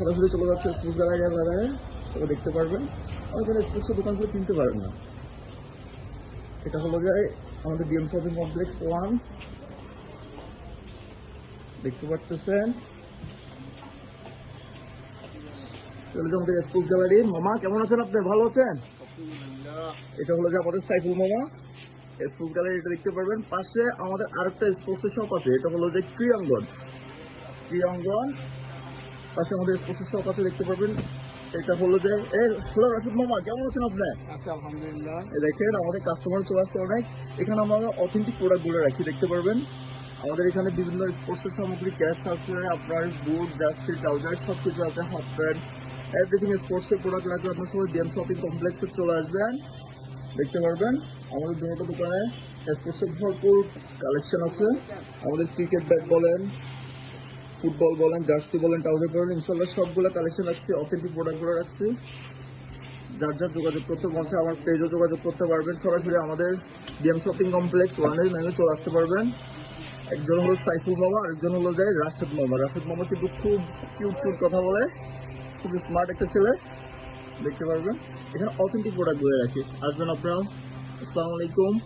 সরাসরি চলে যাচ্ছে স্পোর্টস গ্যালারি বাজারে। তবে দেখতে পারবেন আমাদের স্পোর্টসের দোকানগুলো চিনতে পারেন না। এটা হলো যে আমাদের ডিএম শপিং কমপ্লেক্স ওয়ান দেখতে পারতেছেন? আমাদের স্পোর্টস গ্যালারি মামা কেমন আছেন আপনি? ভালো আছেন? এটা হলো যে আমাদের সাইফুল মামা। স্পোর্টস গ্যালারি এটা দেখতে পারবেন। পাশে আমাদের আরেকটা স্পোর্টসের শপ আছে। এটা হলো যে ক্রিয়াঙ্গন ক্রিয়াঙ্গন পাশে আমাদের স্পোর্টসের শপ আছে দেখতে পারবেন এটা হলো যে এই হলো রাশিদ মামা কেমন আছেন আপনি? আলহামদুলিল্লাহ। দেখেন আমাদের কাস্টমার চলে আসছে অনেক। এখানে আমরা অথেন্টিক প্রোডাক্টগুলো রাখি দেখতে পারবেন। আমাদের এখানে বিভিন্ন স্পোর্টসের সামগ্রী ক্যাচ আছে আপনার বুট জার্সি ট্রাউজার সব কিছু আছে হাফ প্যান্ট এভরিথিং স্পোর্টসের প্রোডাক্ট রাখলে আপনার সবাই ডিএম শপিং কমপ্লেক্সে চলে আসবেন দেখতে পারবেন। আমাদের দুটো দোকানে স্পোর্টসের ভরপুর কালেকশন আছে। আমাদের ক্রিকেট ব্যাট বলেন ফুটবল বলেন, জার্সি বলেন ট্রাউজার বলেন ইনশাল্লাহ সবগুলো কালেকশন রাখছি অথেন্টিক প্রোডাক্টগুলো রাখছি। যার যার যোগাযোগ করতে বলছে আমার পেজও যোগাযোগ করতে পারবেন। সরাসরি আমাদের ডিএম শপিং কমপ্লেক্স ওয়ানের নামে চলে আসতে পারবেন। একজন হলো সাইফুল মামা, আরেকজন হলো যায় রাশেদ মামা। রাশেদ মামা কিন্তু খুব কিউট কিউট কথা বলে। খুব স্মার্ট একটা ছেলে। দেখতে পারবেন। এখানে অথেন্টিক প্রোডাক্ট রাখি। আসবেন আপনারা। আসসালামু আলাইকুম।